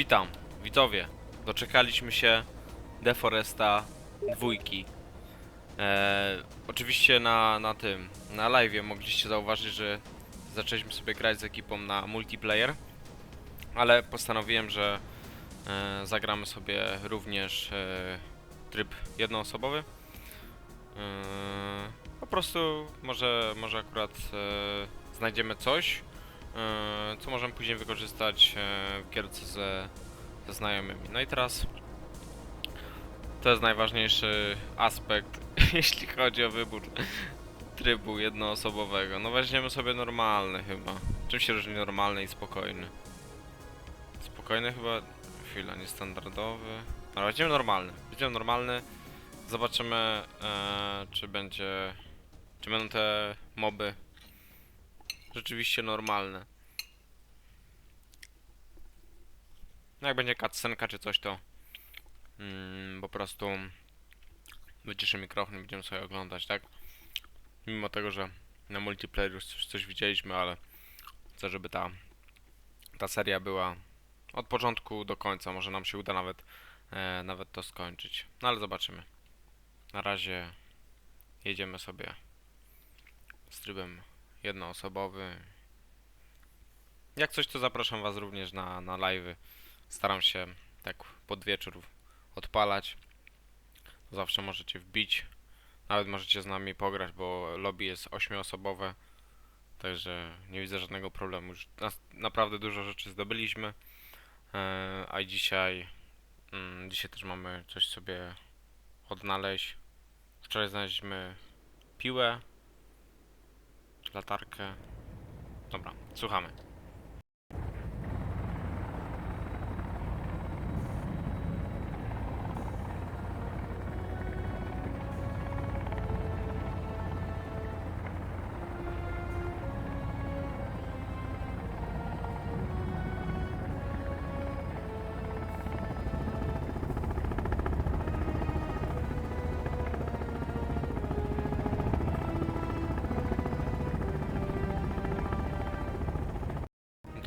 Witam, widzowie. Doczekaliśmy się Deforesta dwójki. Eee, oczywiście na, na tym, na live mogliście zauważyć, że zaczęliśmy sobie grać z ekipą na multiplayer, ale postanowiłem, że e, zagramy sobie również e, tryb jednoosobowy. Eee, po prostu może, może akurat e, znajdziemy coś, e, co możemy później wykorzystać e, w gierce ze, ze znajomymi. No i teraz to jest najważniejszy aspekt, jeśli chodzi o wybór trybu jednoosobowego. No weźmiemy sobie normalny chyba. Czym się różni normalny i spokojny? Spokojny chyba... Chwila, niestandardowy... Ale weźmiemy normalny. Weźmiemy normalny. Zobaczymy, e, czy będzie... Czy będą te moby rzeczywiście normalne. No jak będzie cutscenka czy coś, to mm, po prostu wyciszę mikrofon i będziemy sobie oglądać, tak? Mimo tego, że na multiplayer już coś, coś widzieliśmy, ale chcę, żeby ta, ta seria była od początku do końca. Może nam się uda nawet, e, nawet to skończyć. No ale zobaczymy. Na razie jedziemy sobie z trybem jednoosobowy. Jak coś, to zapraszam Was również na, na live'y. Staram się tak pod wieczór odpalać. Zawsze możecie wbić. Nawet możecie z nami pograć, bo lobby jest ośmioosobowe. Także nie widzę żadnego problemu. Już naprawdę dużo rzeczy zdobyliśmy. E, a dzisiaj, mm, dzisiaj też mamy coś sobie odnaleźć. Wczoraj znaleźliśmy piłę, latarkę. Dobra, słuchamy.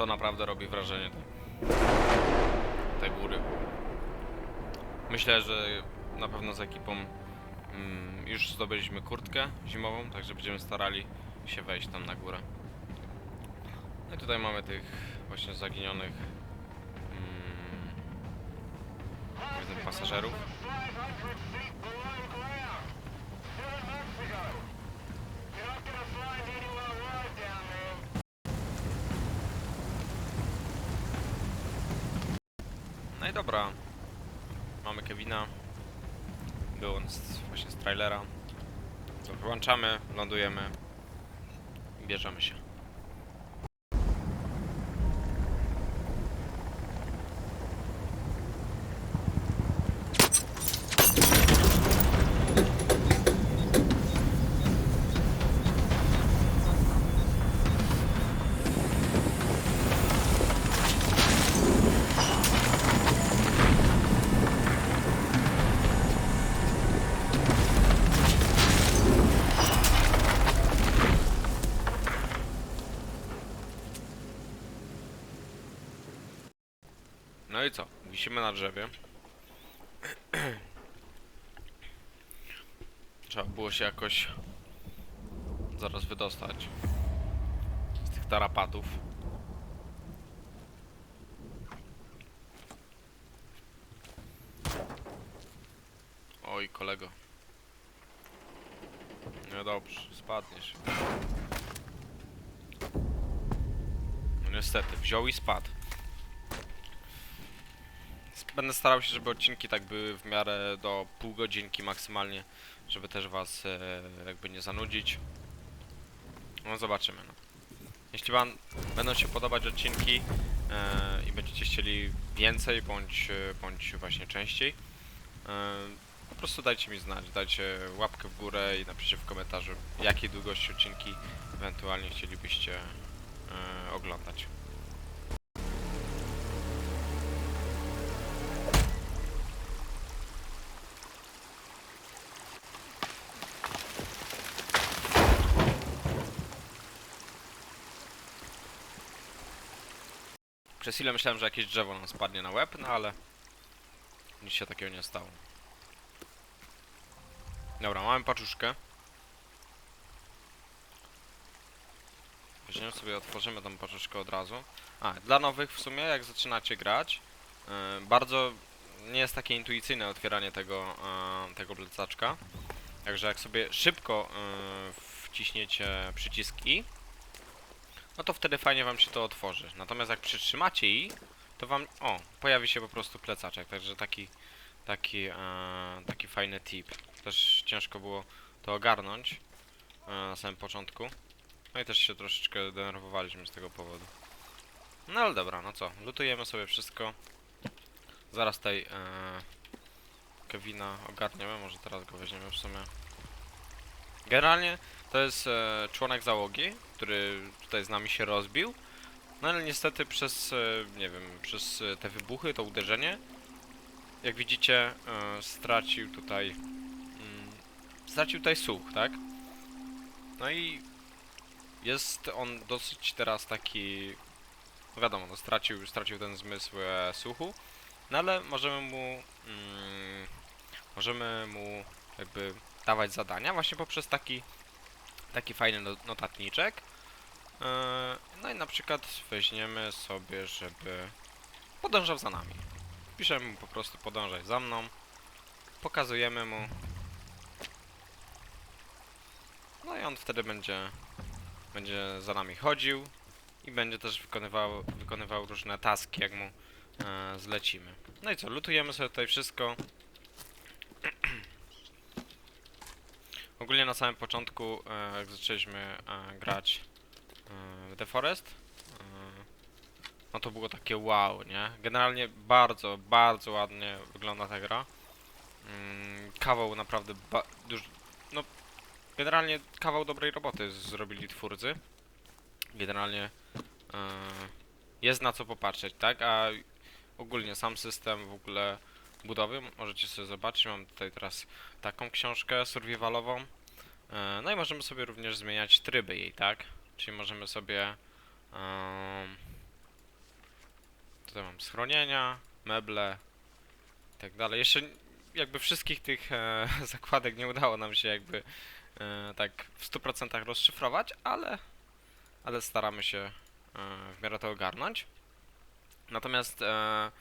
To naprawdę robi wrażenie te, góry. Myślę, że na pewno z ekipą mm, już zdobyliśmy kurtkę zimową, także będziemy starali się wejść tam na górę. No i tutaj mamy tych właśnie zaginionych mm, pasażerów. No i dobra. Mamy Kevina. Był on z, właśnie z trailera. To wyłączamy, lądujemy i bierzemy się. No i co? Wisimy na drzewie. Trzeba było się jakoś zaraz wydostać z tych tarapatów. Oj, kolego. No dobrze, spadniesz. No niestety, wziął i spadł. Będę starał się, żeby odcinki tak były w miarę do pół godzinki maksymalnie, żeby też was e, jakby nie zanudzić. No zobaczymy. No. Jeśli wam będą się podobać odcinki e, i będziecie chcieli więcej bądź, e, bądź właśnie częściej, e, po prostu dajcie mi znać, dajcie łapkę w górę i napiszcie w komentarzu jakiej długości odcinki ewentualnie chcielibyście e, oglądać. Przez chwilę myślałem, że jakieś drzewo nam spadnie na łeb, no ale nic się takiego nie stało. Dobra, mamy paczuszkę. Weźmiemy sobie, otworzymy tą paczuszkę od razu. A, dla nowych w sumie, jak zaczynacie grać, yy, bardzo nie jest takie intuicyjne otwieranie tego, yy, tego plecaczka. Także jak sobie szybko yy, wciśniecie przycisk I, no to wtedy fajnie wam się to otworzy. Natomiast jak przytrzymacie I, to wam, o, pojawi się po prostu plecaczek. Także taki, taki, e, taki fajny tip. Też ciężko było to ogarnąć e, na samym początku. No i też się troszeczkę denerwowaliśmy z tego powodu. No ale dobra, no co, lutujemy sobie wszystko. Zaraz tutaj e, Kevina ogarniemy, może teraz go weźmiemy w sumie. Generalnie to jest e, członek załogi, który tutaj z nami się rozbił. No ale niestety przez, e, nie wiem, przez e, te wybuchy, to uderzenie, jak widzicie, e, stracił tutaj, mm, stracił tutaj słuch, tak? No i jest on dosyć teraz taki, no wiadomo, no stracił, stracił ten zmysł e, słuchu, no ale możemy mu, mm, możemy mu jakby dawać zadania właśnie poprzez taki, taki fajny no- notatniczek. E, No i na przykład weźmiemy sobie, żeby podążał za nami. Piszemy mu po prostu podążaj za mną. Pokazujemy mu. No i on wtedy będzie, będzie za nami chodził i będzie też wykonywał, wykonywał różne taski, jak mu e, zlecimy. No i co, lutujemy sobie tutaj wszystko. Ogólnie na samym początku, e, jak zaczęliśmy e, grać e, w The Forest, no to było takie wow, nie? Generalnie bardzo, bardzo ładnie wygląda ta gra. Mm, Kawał naprawdę duży, no generalnie kawał dobrej roboty zrobili twórcy. Generalnie jest na co popatrzeć, tak? A ogólnie sam system w ogóle budowy, możecie sobie zobaczyć, mam tutaj teraz taką książkę survivalową. E, No i możemy sobie również zmieniać tryby jej, tak? Czyli możemy sobie em, tutaj mam schronienia, meble i tak dalej. Jeszcze jakby wszystkich tych e, zakładek nie udało nam się jakby e, tak w 100% rozszyfrować, ale ale staramy się e, w miarę to ogarnąć. Natomiast e,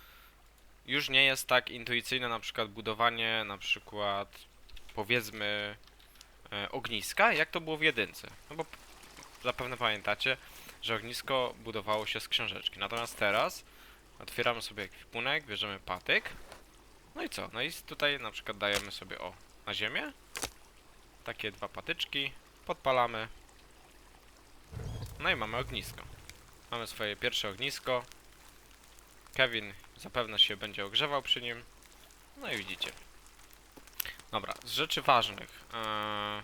już nie jest tak intuicyjne na przykład budowanie na przykład powiedzmy e, ogniska, jak to było w jedynce. No bo zapewne pamiętacie, że ognisko budowało się z książeczki. Natomiast teraz otwieramy sobie ekwipunek, bierzemy patyk. No i co? No i tutaj na przykład dajemy sobie o na ziemię takie dwa patyczki, podpalamy. No i mamy ognisko. Mamy swoje pierwsze ognisko. Kevin zapewne się będzie ogrzewał przy nim. No i widzicie. Dobra, z rzeczy ważnych. Eee,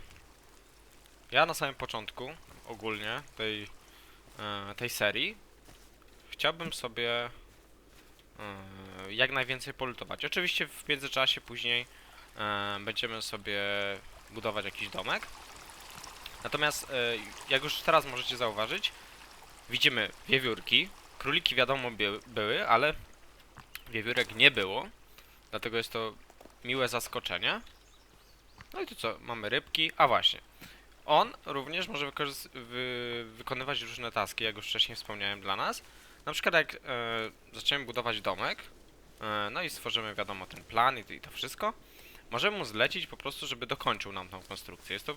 ja na samym początku, ogólnie, tej, e, tej serii, chciałbym sobie e, jak najwięcej polutować. Oczywiście w międzyczasie później e, będziemy sobie budować jakiś domek. Natomiast, e, jak już teraz możecie zauważyć, widzimy wiewiórki. Króliki wiadomo by, były, ale wiewiórek nie było. Dlatego jest to miłe zaskoczenie. No i tu co? Mamy rybki. A właśnie. On również może wy wykonywać różne taski, jak już wcześniej wspomniałem dla nas. Na przykład jak e, zaczniemy budować domek, e, no i stworzymy wiadomo ten plan i, i to wszystko, możemy mu zlecić po prostu, żeby dokończył nam tą konstrukcję. Jest to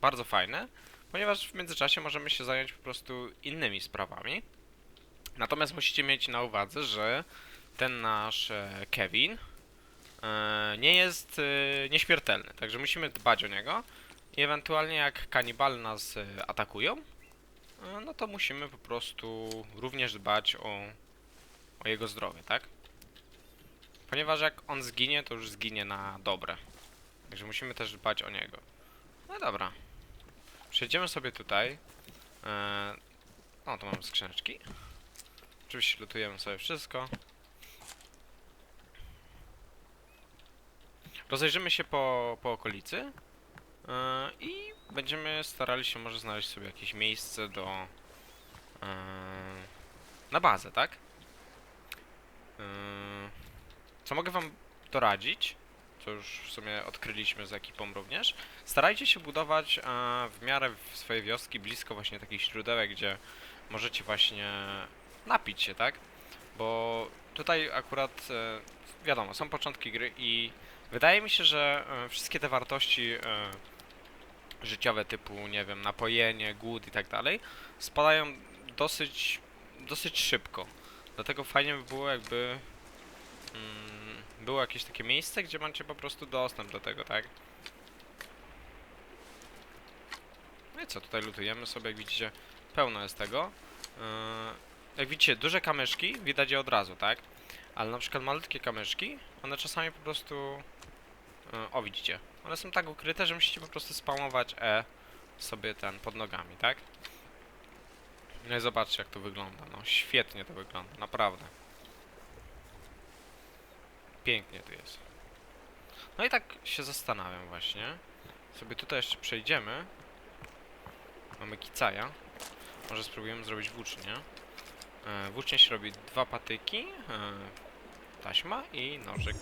bardzo fajne, ponieważ w międzyczasie możemy się zająć po prostu innymi sprawami. Natomiast musicie mieć na uwadze, że ten nasz e, Kevin e, nie jest e, nieśmiertelny, także musimy dbać o niego i ewentualnie jak kanibale nas atakują, no to musimy po prostu również dbać o, o jego zdrowie, tak? Ponieważ jak on zginie, to już zginie na dobre. Także musimy też dbać o niego. No dobra. Przejdziemy sobie tutaj. E, o, tu mamy skrzyneczki. Oczywiście lutujemy sobie wszystko. Rozejrzymy się po, po okolicy. e, I będziemy starali się może znaleźć sobie jakieś miejsce do... e, na bazę, tak? Yy, Co mogę wam doradzić? Co już w sumie odkryliśmy z ekipą również. Starajcie się budować w miarę swojej wioski blisko właśnie takich źródełek, gdzie możecie właśnie napić się, tak? Bo tutaj akurat wiadomo, są początki gry i wydaje mi się, że e, wszystkie te wartości e, życiowe typu, nie wiem, napojenie, głód i tak dalej spadają dosyć, dosyć szybko. Dlatego fajnie by było jakby mm, było jakieś takie miejsce, gdzie macie po prostu dostęp do tego, tak? No i co, tutaj lutujemy sobie, jak widzicie, pełno jest tego. Yy, jak widzicie, duże kamyczki widać je od razu, tak? Ale na przykład malutkie kamyczki, one czasami po prostu... Yy, o, widzicie. One są tak ukryte, że musicie po prostu spamować E sobie ten pod nogami, tak? No i zobaczcie jak to wygląda, no świetnie to wygląda, naprawdę. Pięknie tu jest. No i tak się zastanawiam właśnie. Sobie tutaj jeszcze przejdziemy. Mamy kicaja. Może spróbujemy zrobić włócznię. E, włócznie się robi dwa patyki, e, taśma i nożyk.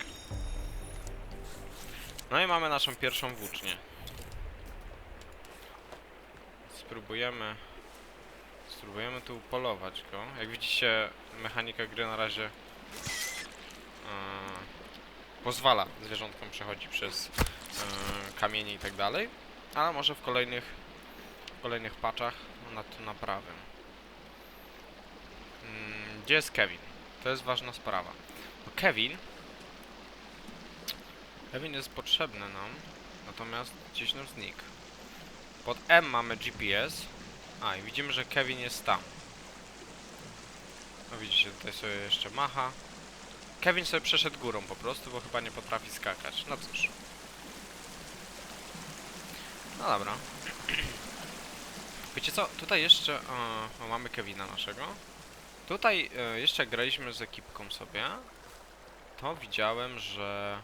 No i mamy naszą pierwszą włócznię. Spróbujemy... Spróbujemy tu polować go. Jak widzicie, mechanika gry na razie e, pozwala zwierzątkom przechodzić przez e, kamienie i tak dalej, ale może w kolejnych w kolejnych patchach nad naprawę. Mm, gdzie jest Kevin? To jest ważna sprawa. Bo Kevin Kevin jest potrzebny nam, natomiast gdzieś nam znikł. Pod M mamy GPS. A, i widzimy, że Kevin jest tam. No widzicie, tutaj sobie jeszcze macha. Kevin sobie przeszedł górą po prostu, bo chyba nie potrafi skakać. No cóż. No dobra. Wiecie co, tutaj jeszcze o, mamy Kevina naszego. Tutaj e, jeszcze graliśmy z ekipką sobie, to widziałem, że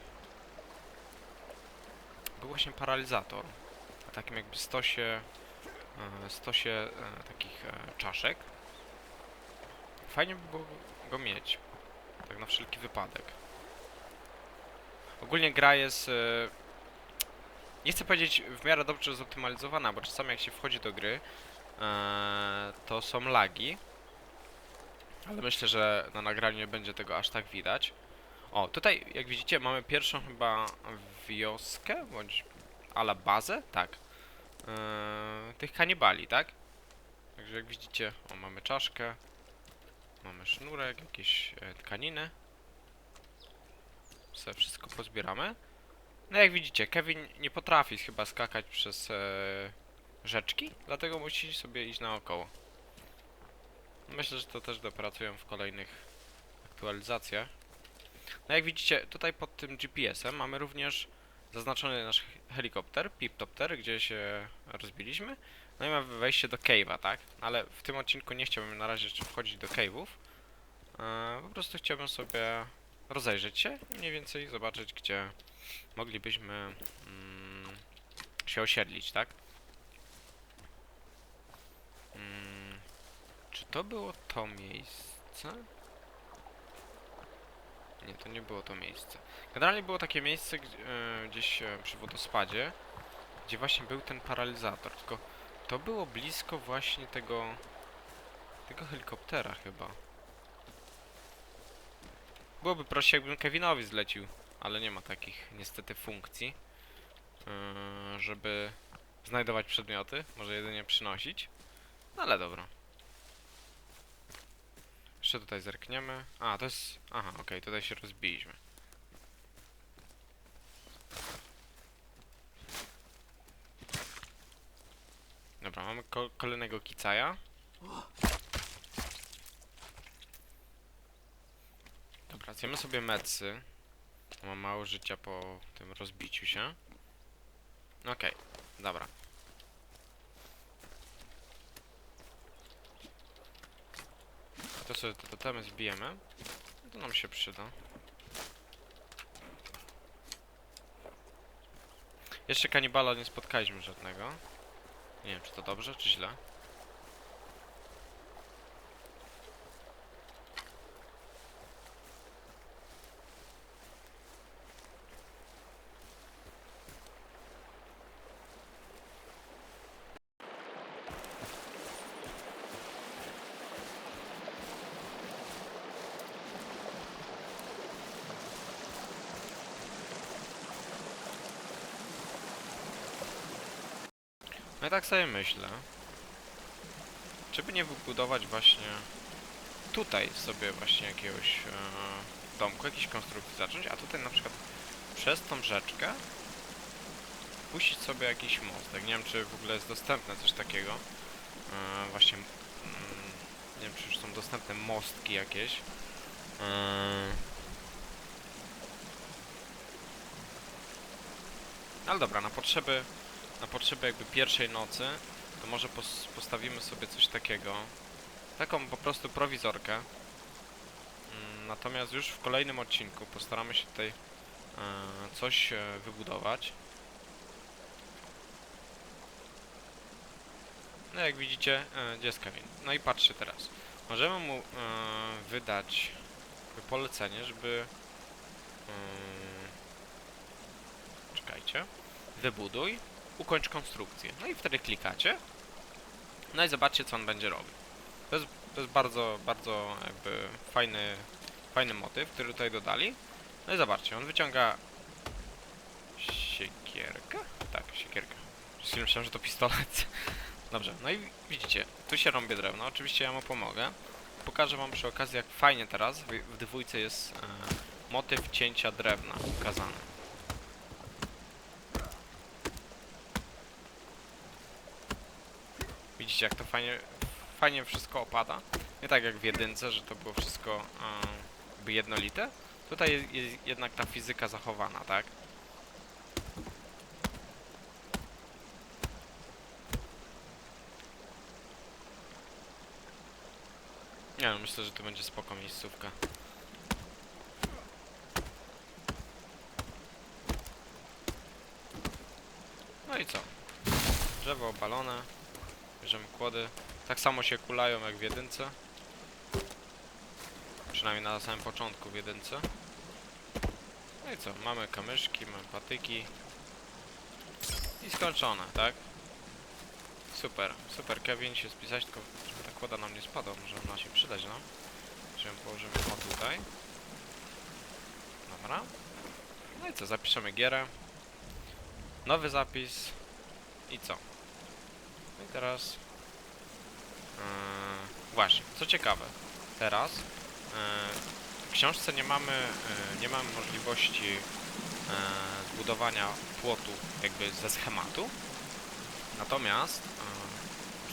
był właśnie paralizator. Na takim jakby stosie, e, stosie e, takich e, czaszek. Fajnie by było go mieć. Tak na wszelki wypadek. Ogólnie gra jest... Nie chcę powiedzieć w miarę dobrze zoptymalizowana, bo czasami jak się wchodzi do gry, to są lagi. Ale myślę, że na nagraniu nie będzie tego aż tak widać. O, tutaj jak widzicie mamy pierwszą chyba wioskę, bądź ala bazę, tak. E, tych kanibali, tak? Także jak widzicie, o mamy czaszkę, mamy sznurek, jakieś e, tkaniny. Sobie wszystko pozbieramy. No jak widzicie, Kevin nie potrafi chyba skakać przez e, rzeczki, dlatego musi sobie iść naokoło. Myślę, że to też dopracują w kolejnych aktualizacjach. No jak widzicie, tutaj pod tym GPS-em mamy również zaznaczony nasz helikopter, Piptopter, gdzie się rozbiliśmy. No i mamy wejście do cave'a, tak? Ale w tym odcinku nie chciałbym na razie jeszcze wchodzić do cave'ów. E, po prostu chciałbym sobie rozejrzeć się i mniej więcej zobaczyć, gdzie moglibyśmy mm, się osiedlić, tak? Mm, czy to było to miejsce? Nie, to nie było to miejsce. Generalnie było takie miejsce e, gdzieś e, przy wodospadzie, gdzie właśnie był ten paralizator, tylko to było blisko właśnie tego tego helikoptera chyba. Byłoby prościej jakbym Kevinowi zlecił, ale nie ma takich niestety funkcji, yy, żeby znajdować przedmioty, może jedynie przynosić. No ale dobra. Jeszcze tutaj zerkniemy. A, to jest... Aha, okej, tutaj się rozbiliśmy. Dobra, mamy ko kolejnego kicaja. Dobra, zjemy sobie mecy. Mam mało życia po tym rozbiciu się. Okej, dobra. To sobie te totemy zbijemy. To nam się przyda. Jeszcze kanibala nie spotkaliśmy żadnego. Nie wiem, czy to dobrze, czy źle. No i tak sobie myślę. Czy by nie wybudować właśnie tutaj sobie właśnie jakiegoś e, domku, jakiejś konstrukcji zacząć, a tutaj na przykład przez tą rzeczkę puścić sobie jakiś mostek. Nie wiem, czy w ogóle jest dostępne coś takiego. E, właśnie, mm, nie wiem, czy już są dostępne mostki jakieś. E, ale dobra, na potrzeby, na potrzeby jakby pierwszej nocy, to może pos postawimy sobie coś takiego. Taką po prostu prowizorkę. Mm, Natomiast już w kolejnym odcinku postaramy się tutaj e, coś e, wybudować. No jak widzicie, e, gdzie jest Kevin? No i patrzcie teraz. Możemy mu wydać polecenie, żeby... mm, czekajcie. Wybuduj, ukończ konstrukcję. No i wtedy klikacie. No i zobaczcie, co on będzie robił. To jest, to jest bardzo, bardzo jakby fajny, fajny motyw, który tutaj dodali. No i zobaczcie, on wyciąga siekierkę? Tak, siekierkę. Przez chwilę myślałem, że to pistolet. Dobrze, no i widzicie, tu się rąbie drewno, oczywiście ja mu pomogę. Pokażę wam przy okazji, jak fajnie teraz w, w dwójce jest e, motyw cięcia drewna ukazany. Widzicie, jak to fajnie, fajnie wszystko opada. Nie tak jak w jedynce, że to było wszystko e, jakby jednolite. Tutaj jest, jest jednak ta fizyka zachowana, tak? Nie no, myślę, że to będzie spoko miejscówka. No i co? Drzewo obalone. Bierzemy kłody. Tak samo się kulają jak w jedynce. Przynajmniej na samym początku w jedynce. No i co? Mamy kamyszki, mamy patyki. I skończone, tak? Super, super. Kevin się spisać, tylko żeby ta kłoda nam nie spadła, może ona się przydać, no. Czy ją położymy o tutaj. Dobra. No i co? Zapiszemy gierę. Nowy zapis. I co? No i teraz... Yy, właśnie, co ciekawe. Teraz yy, w książce nie mamy, yy, nie mamy możliwości yy, zbudowania płotu jakby ze schematu. Natomiast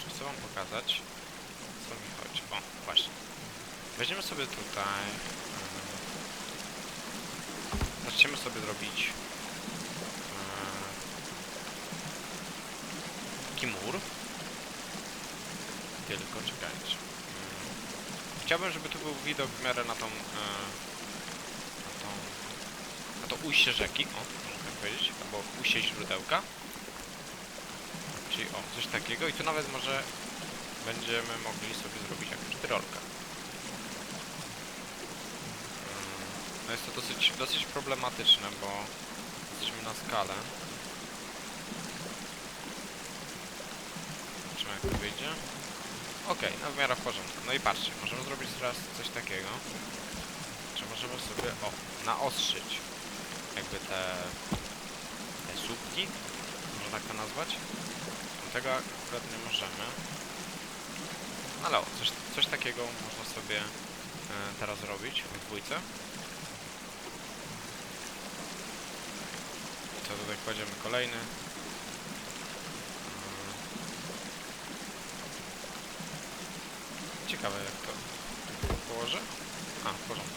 yy, chcę wam pokazać co mi chodzi. O, właśnie. Weźmiemy sobie tutaj. Yy, zaczniemy sobie zrobić yy, taki mur. Tylko czekajcie. Chciałbym, żeby tu był widok w miarę na tą, yy, na tą, na to ujście rzeki, o, można tak powiedzieć, albo ujście źródełka. Czyli o, coś takiego i tu nawet może będziemy mogli sobie zrobić jakąś tyrolkę. Mm, No jest to dosyć, dosyć problematyczne, bo jesteśmy na skalę. Wyjdzie. Okej, no w miarę w porządku. No i patrzcie, możemy zrobić teraz coś takiego. Czy możemy sobie, o, naostrzyć jakby te, te słupki, można tak to nazwać. Tego akurat nie możemy. Ale o, coś, coś takiego można sobie e, teraz zrobić w dwójce. Co tutaj kładziemy kolejny. Mm. Ciekawe jak to położę. A, w porządku.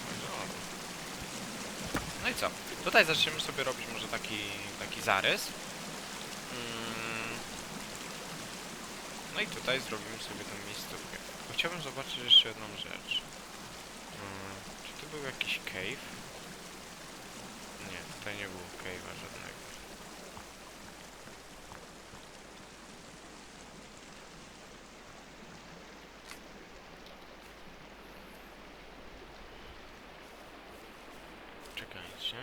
No i co? Tutaj zaczniemy sobie robić może taki, taki zarys. Mm. No i tutaj zrobimy sobie tę miejscówkę. Chciałbym zobaczyć jeszcze jedną rzecz. Mm, Czy tu był jakiś cave? Nie, tutaj nie było cave'a żadnego. Czekajcie.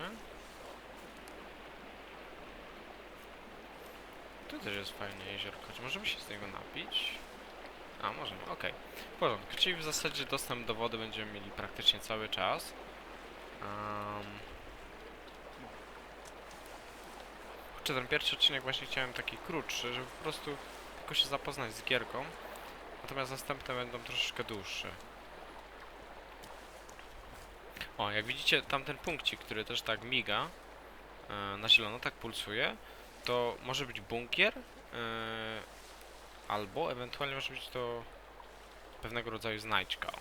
Tu też jest fajne jeziorko. Czy możemy się z niego napić? A, możemy, okej. W porządku, czyli w zasadzie dostęp do wody będziemy mieli praktycznie cały czas. Um... Kurczę, ten pierwszy odcinek właśnie chciałem taki krótszy, żeby po prostu tylko się zapoznać z gierką. Natomiast następne będą troszeczkę dłuższe. O, jak widzicie, tamten punkcik, który też tak miga e, na zielono, tak pulsuje, to może być bunkier, e, albo ewentualnie może być to pewnego rodzaju znajdźka.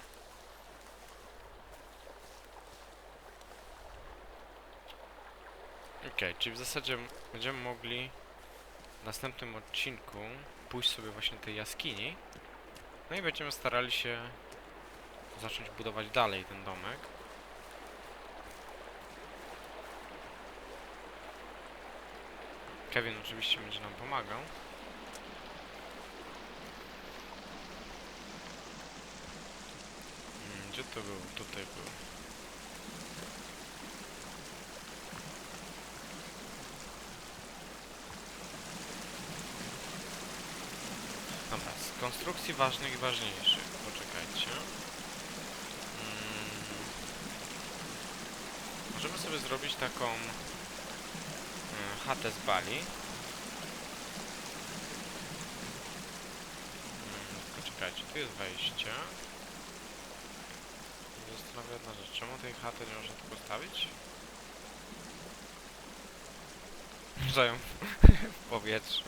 Okej, czyli w zasadzie będziemy mogli w następnym odcinku pójść sobie właśnie tej jaskini. No i będziemy starali się zacząć budować dalej ten domek. Kevin oczywiście będzie nam pomagał. Mm, Gdzie to był? Tutaj był. Dobra, z konstrukcji ważnych i ważniejszych. Poczekajcie. Mm. Możemy sobie zrobić taką chatę z bali. Mm, Poczekajcie, tu jest wejście. Zastanawia jedna rzecz, czemu tej chaty nie można tu postawić? Można ją w powietrzu.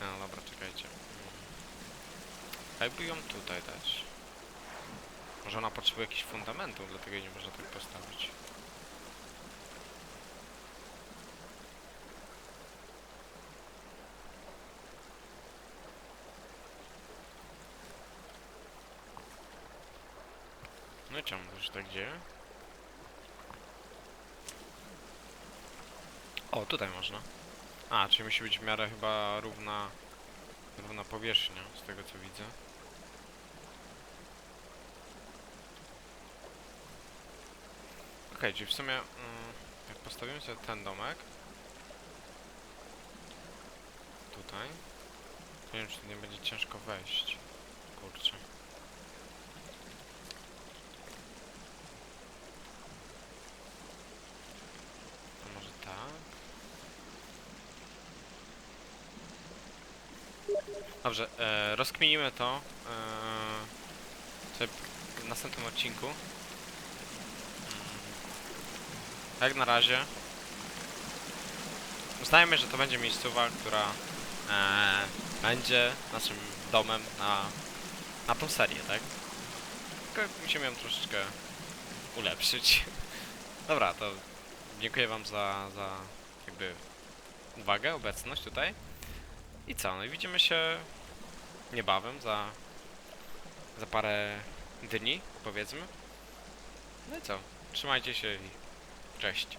No dobra, czekajcie. Jakby ją tutaj dać? Może ona potrzebuje jakichś fundamentów, dlatego nie można tak postawić. To się tak dzieje? O, tutaj można. A, czyli musi być w miarę chyba równa, równa powierzchnia, z tego co widzę. Okej, czyli w sumie mm, jak postawimy sobie ten domek tutaj, nie wiem czy nie będzie ciężko wejść. Kurczę. To może tak. Dobrze, e, rozkminimy to e, w następnym odcinku. Mm. Jak na razie uznajmy, że to będzie miejscowa, która e, będzie naszym domem na, na tą serię, tak? Tylko musimy ją troszeczkę ulepszyć. Dobra, to dziękuję wam za, za jakby uwagę, obecność tutaj. I co? No i widzimy się niebawem, za, za parę dni, powiedzmy. No i co? Trzymajcie się i cześć.